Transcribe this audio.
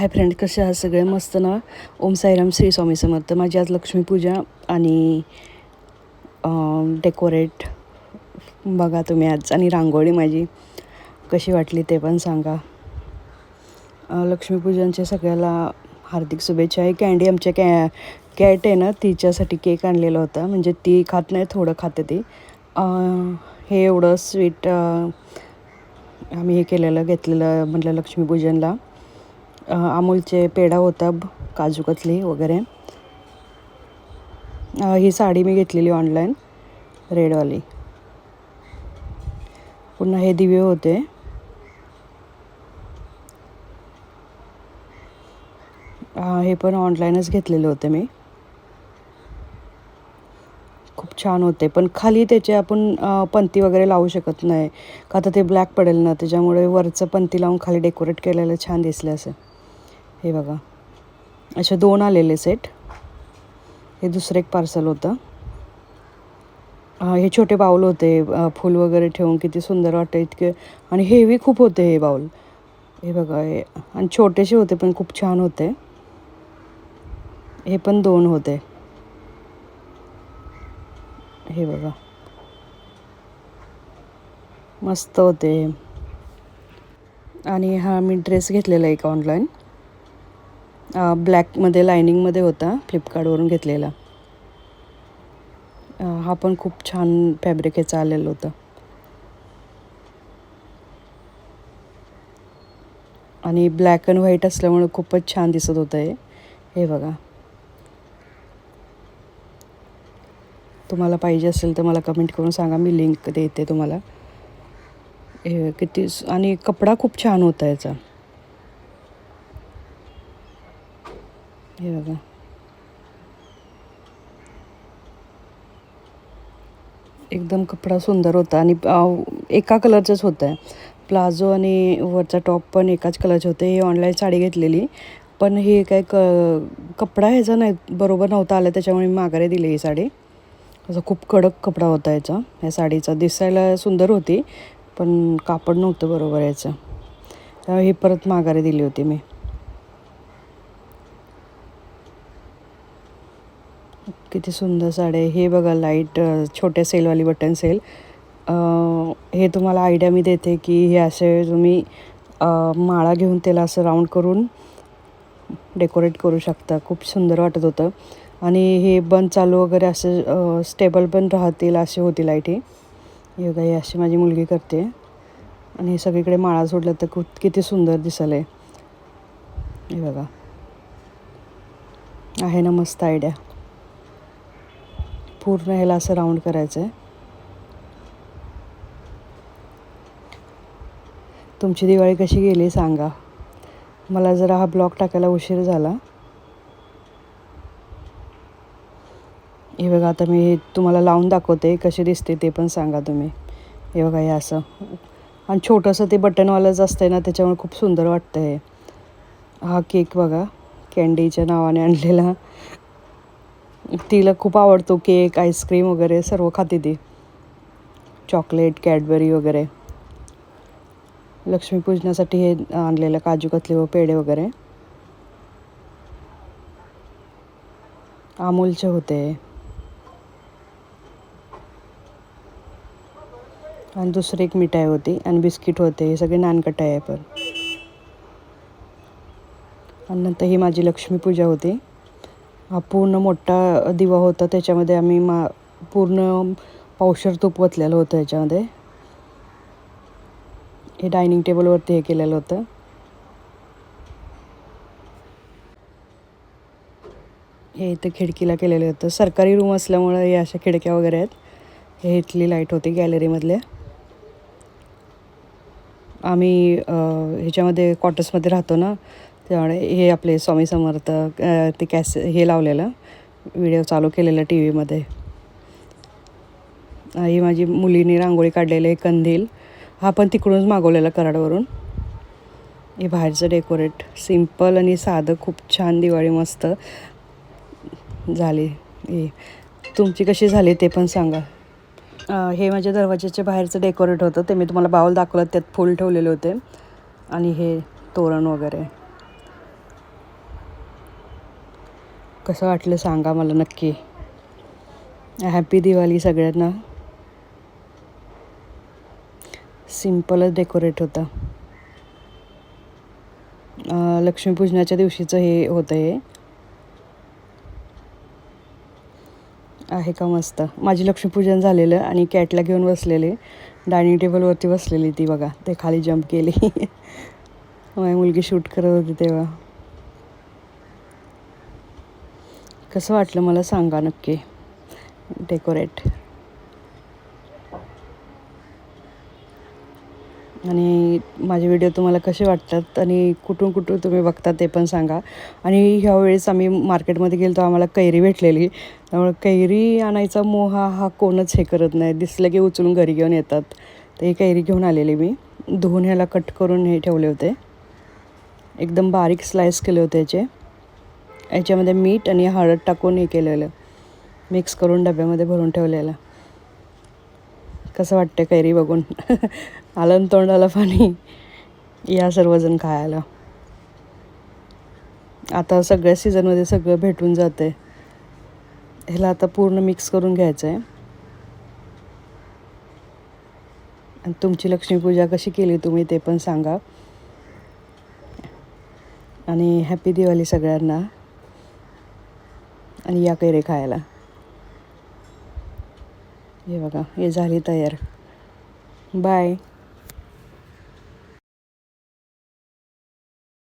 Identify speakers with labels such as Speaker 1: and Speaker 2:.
Speaker 1: Hi friend कसे आहात सगळे? मस्त ना? ओम साईराम श्री स्वामी समर्थ. माझी आज लक्ष्मीपूजा आणि डेकोरेट बघा तुम्ही आज. आणि रांगोळी माझी. कशी वाटली ते पण सांगा. लक्ष्मीपूजनच्या सगळ्याला हार्दिक शुभेच्छा. आहे कॅन्डी आमच्या कॅ कॅट आहे ना तिच्यासाठी केक आणलेला होता. म्हणजे ती खात नाही थोडं खाते ती. हे एवढं स्वीट आम्ही हे केलेलं घेतलेलं म्हटलं लक्ष्मीपूजनला अमूलचे पेढा होता काजू कतली वगैरे. ही साडी मी घेतलेली ऑनलाईन रेडवाली. पुन्हा हे दिवे होते. हे पण ऑनलाईनच घेतलेले होते मी. खूप छान होते पण खाली त्याचे आपण पंती वगैरे लावू शकत नाही. का तर ते ब्लॅक पडेल ना त्याच्यामुळे वरचं पंती लावून खाली डेकोरेट केलेलं छान दिसलं असं. हे बघा. असे दोन आलेले सेट हे दुसरं एक पार्सल होतं. हे छोटे बाऊल होते. फूल वगैरे ठेवून किती सुंदर वाटतं इतके. आणि हेवी खूप होते हे बाऊल हे बघा हे. आणि छोटेसे होते पण खूप छान होते. हे पण दोन होते. हे बघा. मस्त होते आणि हा मी ड्रेस घेतलेला एक ऑनलाईन ब्लॅकमध्ये लायनिंगमध्ये होता फ्लिपकार्टवरून घेतलेला. हा पण खूप छान फॅब्रिक याचा आलेलं होतं. आणि ब्लॅक अँड व्हाईट असल्यामुळे खूपच छान दिसत होतं हे. हे बघा. तुम्हाला पाहिजे असेल तर मला कमेंट करून सांगा मी लिंक देते तुम्हाला. हे किती आणि कपडा खूप छान होता याचा. हे बघा. एकदम कपडा सुंदर होता आणि एका कलरचंच होतं आहे प्लाझो आणि वरचा टॉप पण एकाच कलरचे होते. हे ऑनलाईन साडी घेतलेली. पण हे काय क कपडा ह्याचा नाही बरोबर नव्हता आला त्याच्यामुळे मी माघारी दिली ही साडी. असा खूप कडक कपडा होता याचा. ह्या साडीचा दिसायला सुंदर होती पण कापड नव्हतं बरोबर याचं. त्यामुळे ही परत माघारी दिली होती मी. किती सुंदर साडी आहे हे बघा लाइट छोट्या सेलवाली बटन सेल हे तुम्हाला आयडिया मी देते की हे असे तुम्ही माळा घेऊन त्याला असं राऊंड करून डेकोरेट करू शकता. खूप सुंदर वाटत होतं. आणि हे बंद चालू वगैरे असं स्टेबल पण राहतील असे होती लाइट ही. हे योगा हे अशी माझी मुलगी करते. आणि हे सगळीकडे माळा सोडलं तर खूप किती सुंदर दिसलं आहे हे बघा. आहे ना मस्त आयडिया पूर्ण ह्याला असं राऊंड करायचं आहे तुमची दिवाळी कशी गेली सांगा. मला जरा हा ब्लॉक टाकायला उशीर झाला. हे बघा आता मी तुम्हाला लावून दाखवते कशी दिसते ते पण सांगा तुम्ही. हे बघा हे असं. आणि छोटंसं ते बटनवालंच असतं आहे ना त्याच्यामुळे खूप सुंदर वाटतं हे हा केक बघा कॅन्डीच्या नावाने आणलेला. तिला खूप आवडतो केक आईस्क्रीम वगैरे सर्व खाते ती. चॉकलेट कॅडबरी वगैरे. लक्ष्मीपूजनासाठी हे आणलेलं काजू कतली व पेढे वगैरे. अमूलचे होते. आणि दुसरी एक मिठाई होती आणि बिस्किट होते. हे सगळे नानकटाई आहे पण. आणि नंतर ही माझी लक्ष्मीपूजा होती. हा पूर्ण मोठा दिवा होता. त्याच्यामध्ये आम्ही मा पूर्ण पावशर तूप वतलेलं होतं याच्यामध्ये. हे डायनिंग टेबलवरती हे केलेलं होतं. हे इथं खिडकीला केलेलं होतं. सरकारी रूम असल्यामुळं हे अशा खिडक्या वगैरे आहेत. हे इथली लाइट होती गॅलरीमधल्या आम्ही ह्याच्यामध्ये क्वार्टर्समध्ये राहतो ना. त्यामुळे हे आपले स्वामी समर्थ ते कॅस हे लावलेलं व्हिडिओ चालू केलेलं टी व्हीमध्ये ही माझी मुलीने रांगोळी काढलेले कंदील. हा पण तिकडूनच मागवलेला कराडवरून. हे बाहेरचं डेकोरेट सिंपल आणि साधं खूप छान दिवाळी मस्त झाली. हे तुमची कशी झाली ते पण सांगा. हे माझ्या दरवाजाच्या बाहेरचं डेकोरेट होतं ते मी तुम्हाला बाऊल दाखवलं त्यात फूल ठेवलेले होते. आणि हे तोरण वगैरे. कसं वाटलं सांगा मला नक्की. हॅपी दिवाळी सगळ्यांना. सिम्पलच डेकोरेट होतं. लक्ष्मीपूजनाच्या दिवशीचं हे होतं हे. आहे का मस्त? माझी लक्ष्मीपूजन झालेलं आणि कॅटला घेऊन बसलेले. डायनिंग टेबलवरती बसलेली ती बघा. ते खाली जंप केली. माझी मुलगी शूट करत होती तेव्हा. कसं वाटलं मला सांगा नक्की. डेकोरेट आणि माझे व्हिडिओ तुम्हाला कसे वाटतात आणि कुठून कुठून तुम्ही बघता ते पण सांगा. आणि ह्यावेळेस आम्ही मार्केटमध्ये गेलो तर आम्हाला कैरी भेटलेली. त्यामुळे कैरी आणायचा मोह हा हा कोणच हे करत नाही. दिसलं की उचलून घरी घेऊन येतात. तर ही कैरी घेऊन आलेली मी. धुवून ह्याला कट करून हे ठेवले होते. एकदम बारीक स्लाइस केले होते याचे. याच्यामध्ये मीठ आणि हळद टाकून हे केलेलं. मिक्स करून डब्यामध्ये भरून ठेवलेलं. कसं वाटतं कैरी बघून? आलं तोंडाला पाणी? या सर्वजण खायला. आता सगळ्या सीझनमध्ये सगळं भेटून जाते ह्याला आता पूर्ण मिक्स करून घ्यायचं आहे आणि तुमची लक्ष्मीपूजा कशी केली तुम्ही ते पण सांगा. आणि हॅपी दिवाळी सगळ्यांना. आणि या कैरे खायला. हे बघा हे झाली तयार. बाय